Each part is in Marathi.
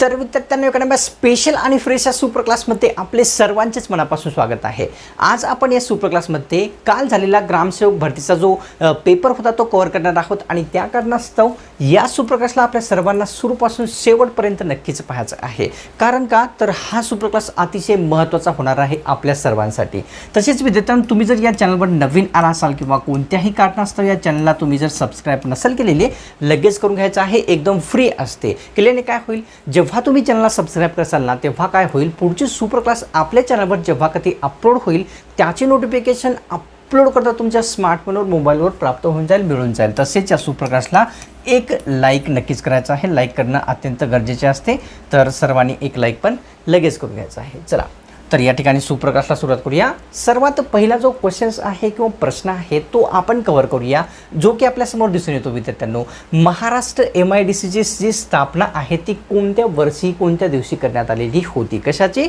तर विद्यार्थ्यांना एखाद्या स्पेशल आणि फ्रेश या सुपर क्लासमध्ये आपले सर्वांचेच मनापासून स्वागत आहे. आज आपण या सुपर क्लासमध्ये काल झालेला ग्रामसेवक भरतीचा जो पेपर होता तो कव्हर करणार आहोत आणि त्या कारणास्तव या सुपर क्लासला आपल्या सर्वांना सुरूपासून शेवटपर्यंत नक्कीच पाहायचं आहे. कारण का? तर हा सुपर क्लास अतिशय महत्त्वाचा होणार आहे आपल्या सर्वांसाठी. तसेच विद्यार्थ्यांना तुम्ही जर या चॅनलवर नवीन आला असाल किंवा कोणत्याही कारणास्तव या चॅनलला तुम्ही जर सबस्क्राईब नसेल केलेले लगेच करून घ्यायचं आहे. एकदम फ्री असते. केल्याने काय होईल? जेव्हा जेव्हा तुम्ही चॅनलला सबस्क्राईब कराल ना तेव्हा काय होईल? पुढची सुपर क्लास आपल्या चॅनलवर जेव्हा कधी अपलोड होईल त्याचे नोटिफिकेशन अपलोड करता तुमच्या स्मार्टफोनवर मोबाईलवर प्राप्त होऊन जाईल मिळून जाईल. तसेच या सुपर क्लासला एक लाईक नक्कीच करायचं आहे. लाईक करणं अत्यंत गरजेचे असते. तर सर्वांनी एक लाईक पण लगेच करून घ्यायचं आहे. चला. तर या ठिकाणी सुप्रकाशला सुरुवात करूया. सर्वात पहिला जो क्वेश्चन्स आहे किंवा प्रश्न आहे तो आपण कव्हर करूया जो की आपल्यासमोर दिसून येतो विद्यार्थ्यांनो. महाराष्ट्र एम आय डी सीची जी स्थापना आहे ती कोणत्या वर्षी कोणत्या दिवशी करण्यात आलेली होती? कशाची?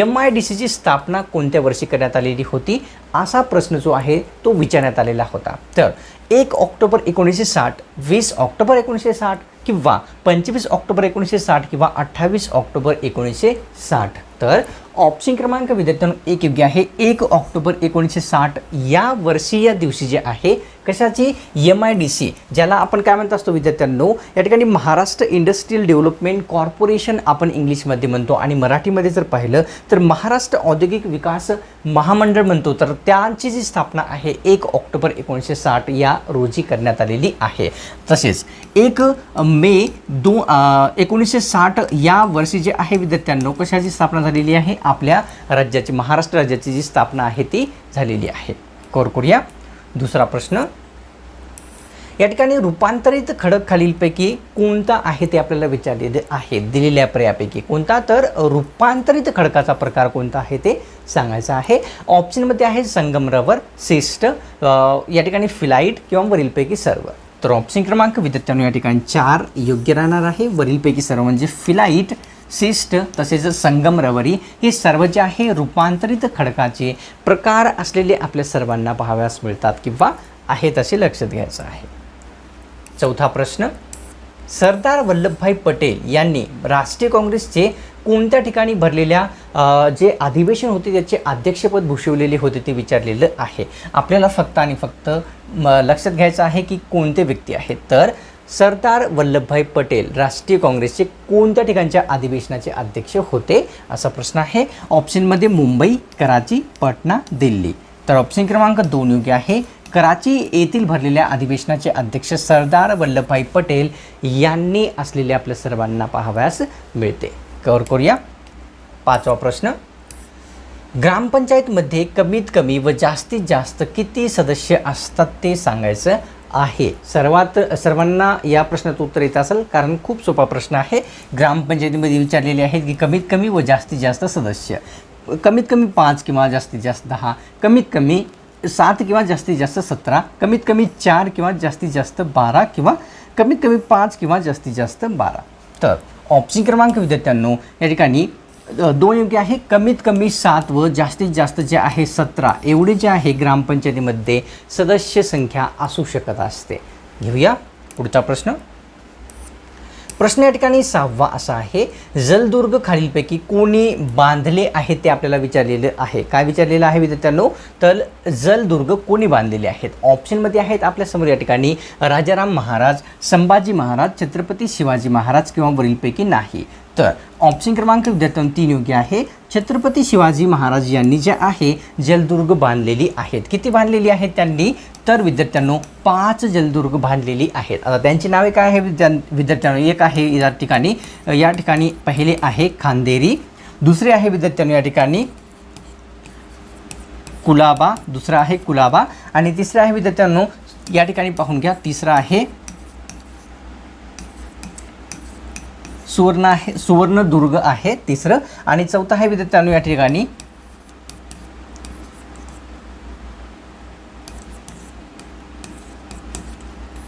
एम आय डी सीची स्थापना कोणत्या वर्षी करण्यात आलेली होती? असा प्रश्न जो आहे तो विचारण्यात आलेला होता. तर एक ऑक्टोबर एकोणीसशे साठ वीस ऑक्टोबर एकोणीसशे साठ किंवा पंचवीस ऑक्टोबर एकोणीसशे साठ किंवा अठ्ठावीस ऑक्टोबर एकोणीसशे साठ. तर ऑप्शन क्रमांक विद्यार्थ्यांनो एक योग्य आहे. एक ऑक्टोबर एकोणीसशे साठ या वर्षी या दिवशी जे आहे कशाची? एम आय डी सी ज्याला आपण काय म्हणत असतो विद्यार्थ्यांनो या ठिकाणी महाराष्ट्र इंडस्ट्रियल डेव्हलपमेंट कॉर्पोरेशन आपण इंग्लिशमध्ये म्हणतो. आणि मराठीमध्ये जर पाहिलं तर महाराष्ट्र औद्योगिक विकास महामंडळ म्हणतो. तर त्यांची जी स्थापना आहे एक ऑक्टोबर एकोणीसशे साठ या रोजी करण्यात आलेली आहे. तसेच एक मे दो एकोणीसशे साठ या वर्षी जे आहे विद्यार्थ्यांनो कशाची स्थापना झाली? झालेली आहे. आपल्या राज्याची महाराष्ट्र राज्याची जी स्थापना आहे ती झालेली आहे. कोर करूया. दुसरा प्रश्न. या ठिकाणी रूपांतरित खडक खालीलपैकी कोणता आहे ते आपल्याला विचारलेले आहे. दिलेल्या पर्यापैकी कोणता? तर रूपांतरित खडकाचा प्रकार कोणता आहे ते सांगायचं आहे. ऑप्शनमध्ये आहे संगमरवर सिस्ट या ठिकाणी फिलाईट किंवा वरीलपैकी सर्व. तर ऑप्शन क्रमांक विद्यार्थ्यांनो या ठिकाणी चार योग्य राहणार आहे. वरीलपैकी सर्व म्हणजे फिलाईट सिस्ट तसेच संगमरवरी हे सर्व जे आहे रूपांतरित खडकाचे प्रकार असलेले आपल्या सर्वांना पाहाव्यास मिळतात किंवा आहेत असे लक्षात घ्यायचं आहे. चौथा प्रश्न सरदार वल्लभभाई पटेल यांनी राष्ट्रीय काँग्रेसचे कोणत्या ठिकाणी भरलेल्या जे अधिवेशन होते त्याचे अध्यक्षपद भूषवलेले होते ते विचारलेलं आहे. आपल्याला फक्त आणि फक्त लक्षात घ्यायचं आहे की कोणते व्यक्ती आहेत? तर सरदार वल्लभभाई पटेल राष्ट्रीय काँग्रेसचे कोणत्या ठिकाणच्या अधिवेशनाचे अध्यक्ष होते? असा प्रश्न आहे. ऑप्शनमध्ये मुंबई कराची पटना दिल्ली. तर ऑप्शन क्रमांक दोन योग्य आहे. कराची येथील भरलेल्या अधिवेशनाचे अध्यक्ष सरदार वल्लभभाई पटेल यांनी असलेले आपल्या सर्वांना पाहाव्यास मिळते. कवर करूया. पाचवा प्रश्न. ग्रामपंचायतमध्ये कमीत कमी व जास्तीत जास्त किती सदस्य असतात ते सांगायचं. आहे. सर्वात सर्वांना या प्रश्नाचं उत्तर येत असेल कारण खूप सोपा प्रश्न आहे. ग्रामपंचायतीमध्ये विचारलेले आहेत की कमीत कमी व जास्तीत जास्त सदस्य. कमीत कमी पाच किंवा जास्तीत जास्त दहा कमीत कमी सात किंवा जास्तीत जास्त सतरा कमीत कमी चार किंवा जास्तीत जास्त बारा किंवा कमीत कमी पाच किंवा जास्तीत जास्त बारा. तर ऑप्शन क्रमांक विद्यार्थ्यांनो या ठिकाणी दोन योग्य आहे. कमीत कमी सात व जास्तीत जास्त जे आहे सतरा एवढे जे आहे ग्रामपंचायतीमध्ये सदस्य संख्या असू शकत असते. घेऊया पुढचा प्रश्न. प्रश्न या ठिकाणी सहावा असा आहे जलदुर्ग खालीलपैकी कोणी बांधले आहे ते आपल्याला विचारलेलं आहे. काय विचारलेलं आहे विद्यार्थ्यांनो? तर जलदुर्ग कोणी बांधलेले आहेत? ऑप्शनमध्ये आहेत आपल्यासमोर या ठिकाणी राजाराम महाराज संभाजी महाराज छत्रपती शिवाजी महाराज किंवा वरीलपैकी नाही. तर ऑप्शन क्रमांक विद्यार्थ्यांनो तीन योग्य आहे. छत्रपती शिवाजी महाराज यांनी जे आहे जलदुर्ग बांधलेली आहेत. किती बांधलेली आहेत त्यांनी? तर विद्यार्थ्यांनो पाच जलदुर्ग बांधलेली आहेत. आता त्यांची नावे काय आहे विद्या विद्यार्थ्यांनो? एक आहे या ठिकाणी या ठिकाणी पहिले आहे खांदेरी दुसरे आहे विद्यार्थ्यांनो या ठिकाणी कुलाबा दुसरा आहे कुलाबा आणि तिसरा आहे विद्यार्थ्यांनो या ठिकाणी पाहून घ्या तिसरा आहे सुवर्ण आहे सुवर्णदुर्ग आहे तिसरं. आणि चौथं आहे विद्यार्थ्यांनो या ठिकाणी.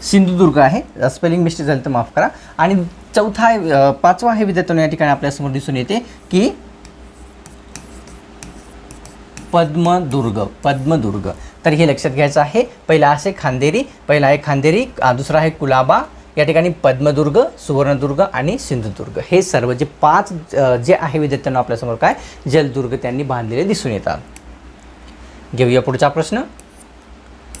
सिंधुदुर्ग आहे. स्पेलिंग मिस्टेक झालं तर माफ करा. आणि चौथा आहे पाचवा आहे विद्यार्थ्यांनो या ठिकाणी आपल्यासमोर दिसून येते की पद्मदुर्ग पद्मदुर्ग. तर हे लक्षात घ्यायचं आहे. पहिला असे खांदेरी पहिला आहे खांदेरी दुसरा आहे कुलाबा या ठिकाणी पद्मदुर्ग सुवर्णदुर्ग आणि सिंधुदुर्ग. हे सर्व जे पाच जे आहे विद्यार्थ्यांना आपल्यासमोर काय? जलदुर्ग त्यांनी बांधलेले दिसून येतात. घेऊया पुढचा प्रश्न.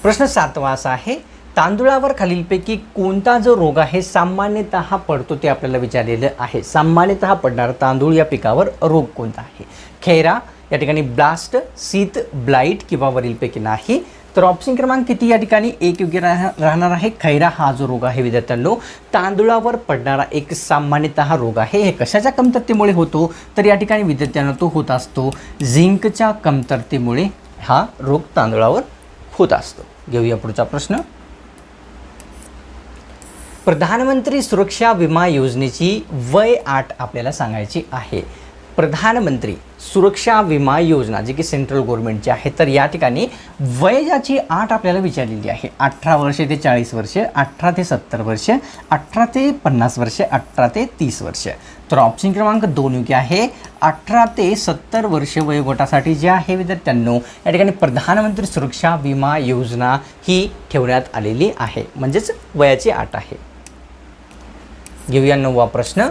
प्रश्न सातवा असा आहे तांदुळावर खालीलपैकी कोणता जो रोग आहे सामान्यतः पडतो ते आपल्याला विचारलेलं आहे. सामान्यतः पडणारा तांदूळ या पिकावर रोग कोणता आहे? खैरा या ठिकाणी ब्लास्ट शीत ब्लाईट किंवा वरीलपैकी नाही. तर ऑप्शन क्रमांक किती या ठिकाणी? एक योग्य राहणार आहे. खैरा हा जो रोग आहे विद्यार्थ्यांनो तांदुळावर पडणारा एक सामान्यतः रोग आहे. हे कशाच्या कमतरतेमुळे होतो? तर या ठिकाणी विद्यार्थ्यांना तो होत असतो. झिंकच्या कमतरतेमुळे हा रोग तांदुळावर होत असतो. घेऊया पुढचा प्रश्न. प्रधानमंत्री सुरक्षा विमा योजनेची वय आठ आपल्याला सांगायची आहे. प्रधानमंत्री सुरक्षा विमा योजना जी की सेंट्रल गव्हर्नमेंटची आहे तर या ठिकाणी वय आठ आपल्याला विचारलेली आहे. अठरा वर्षे ते चाळीस वर्षे अठरा ते सत्तर वर्ष अठरा ते पन्नास वर्षे अठरा ते तीस वर्ष. तर ऑप्शन क्रमांक दोन योग्य आहे. अठरा ते सत्तर वर्ष वयोगटासाठी जे आहे विद्यार्थ्यांनो या ठिकाणी प्रधानमंत्री सुरक्षा विमा योजना ही ठेवण्यात आलेली आहे. म्हणजेच वयाची आठ आहे. घेऊया नववा प्रश्न.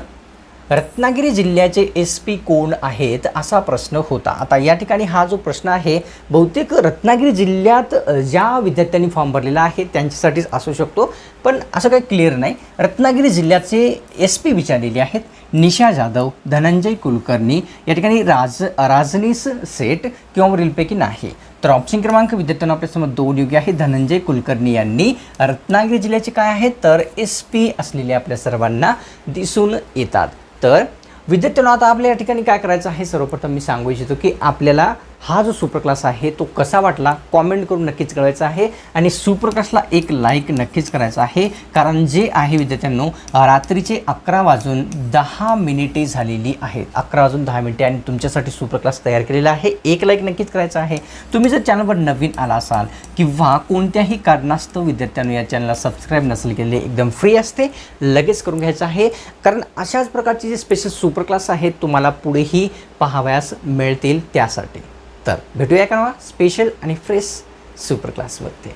रत्नागिरी जिल्ह्याचे एस पी कोण आहेत असा प्रश्न होता. आता या ठिकाणी हा जो प्रश्न आहे बहुतेक रत्नागिरी जिल्ह्यात ज्या विद्यार्थ्यांनी फॉर्म भरलेला आहे त्यांच्यासाठीच असू शकतो. पण असं काही क्लिअर नाही. रत्नागिरी जिल्ह्याचे एस पी विचारलेले आहेत. निशा जाधव धनंजय कुलकर्णी या ठिकाणी राज राजनीस सेठ किंवा वरीलपैकी नाही. तर ऑप्शन क्रमांक विद्यार्थ्यांना आपल्यासमोर दोन योग्य आहे. धनंजय कुलकर्णी यांनी रत्नागिरी जिल्ह्याचे काय आहे तर एस पी असलेले आपल्या सर्वांना दिसून येतात. तर विद्यार्थ्यांना आता आपल्या या ठिकाणी काय करायचं आहे? सर्वप्रथम मी सांगू इच्छितो की आपल्याला हा जो सुपरक्लास आहे तो कसा वाटला? कॉमेंट करून नक्कीच कळवायचा आहे. आणि सुपरक्लासला एक लाईक नक्कीच करायचा आहे. कारण जे आहे विद्यार्थ्यांनो रात्रीचे अकरा वाजून दहा मिनिटे झालेली आहेत. अकरा वाजून दहा मिनिटे आणि तुमच्यासाठी सुपरक्लास तयार केलेला आहे. एक लाईक नक्कीच करायचा आहे. तुम्ही जर चॅनलवर नवीन आला असाल किंवा कोणत्याही कारणास्तव विद्यार्थ्यांनो या चॅनलला सबस्क्राईब नसेल केले एकदम फ्री असते लगेच करून घ्यायचं आहे. कारण अशाच प्रकारचे जे स्पेशल सुपरक्लास आहेत तुम्हाला पुढेही पाहावयास मिळतील त्यासाठी. तर भेटूया का स्पेशल आणि फ्रेश सुपर क्लासवरती